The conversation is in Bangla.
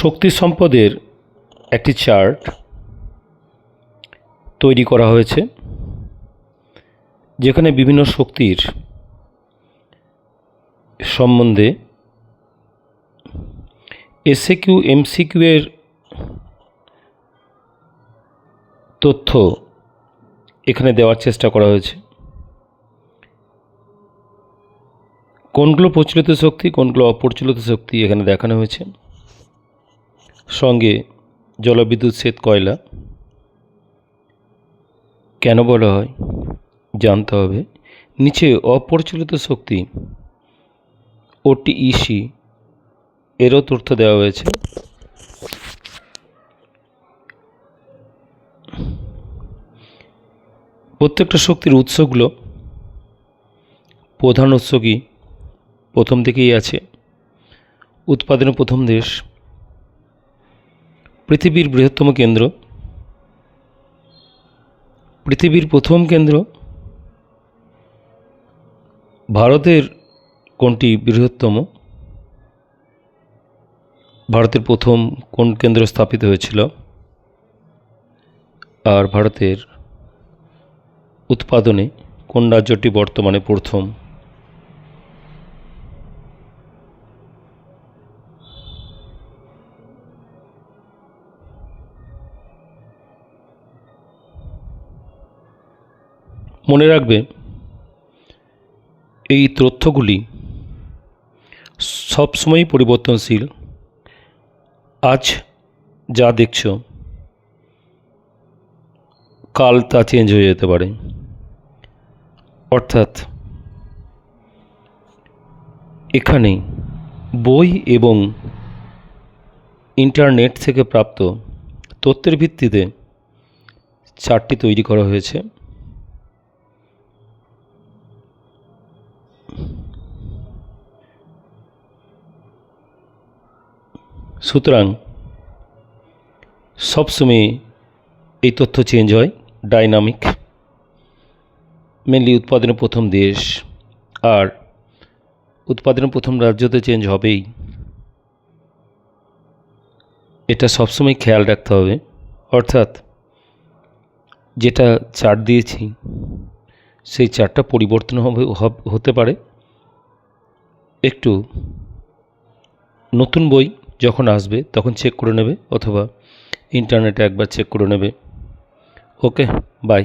শক্তি সম্পদের একটি চার্ট তৈরি করা হয়েছে, যেখানে বিভিন্ন শক্তির সম্বন্ধে এসএকিউ এমসিকিউ এর তথ্য এখানে দেওয়ার চেষ্টা করা হয়েছে। কোনগুলো প্রচলিত শক্তি, কোনগুলো অপ্রচলিত শক্তি এখানে দেখানো হয়েছে। সঙ্গে জলবিদ্যুৎ সেচ কয়লা। কেন বলা হয়? জানতে হবে। নিচে অপ্রচলিত শক্তি, ওটিইসি, এরও তথ্য দেওয়া হয়েছে। প্রত্যেকটা শক্তির উৎসগুলো প্রধান উৎস কি? প্রথম দিকেই আছে। উৎপাদনের প্রথম দেশ। পৃথিবীর বৃহত্তম কেন্দ্র। পৃথিবীর প্রথম কেন্দ্র। ভারতের কোনটি বৃহত্তম? ভারতের প্রথম কোন কেন্দ্র স্থাপিত হয়েছিল? আর ভারতের উৎপাদনে কোন রাজ্যটি বর্তমানে প্রথম? মনে রাখবে, এই তথ্যগুলি সবসময়ই পরিবর্তনশীল। আজ যা দেখছ, কাল তা চেঞ্জ হয়ে যেতে পারে। অর্থাৎ, এখানে বই এবং ইন্টারনেট থেকে প্রাপ্ত তথ্যের ভিত্তিতে চারটি তৈরি করা হয়েছে। সুতরাং সবসময় এই তথ্য চেঞ্জ হয়, ডাইনামিক মেনলি উৎপাদনের প্রথম দেশ, আর উৎপাদনের প্রথম রাজ্যতে চেঞ্জ হবেই। এটা সবসময় খেয়াল রাখতে হবে। অর্থাৎ যেটা চার্ট দিয়েছি, সেই চার্টটা পরিবর্তন হবে, হতে পারে। একটু নতুন বই যখন আসবে তখন চেক করে নেবে অথবা ইন্টারনেটে একবার চেক করে নেবে। Okay bye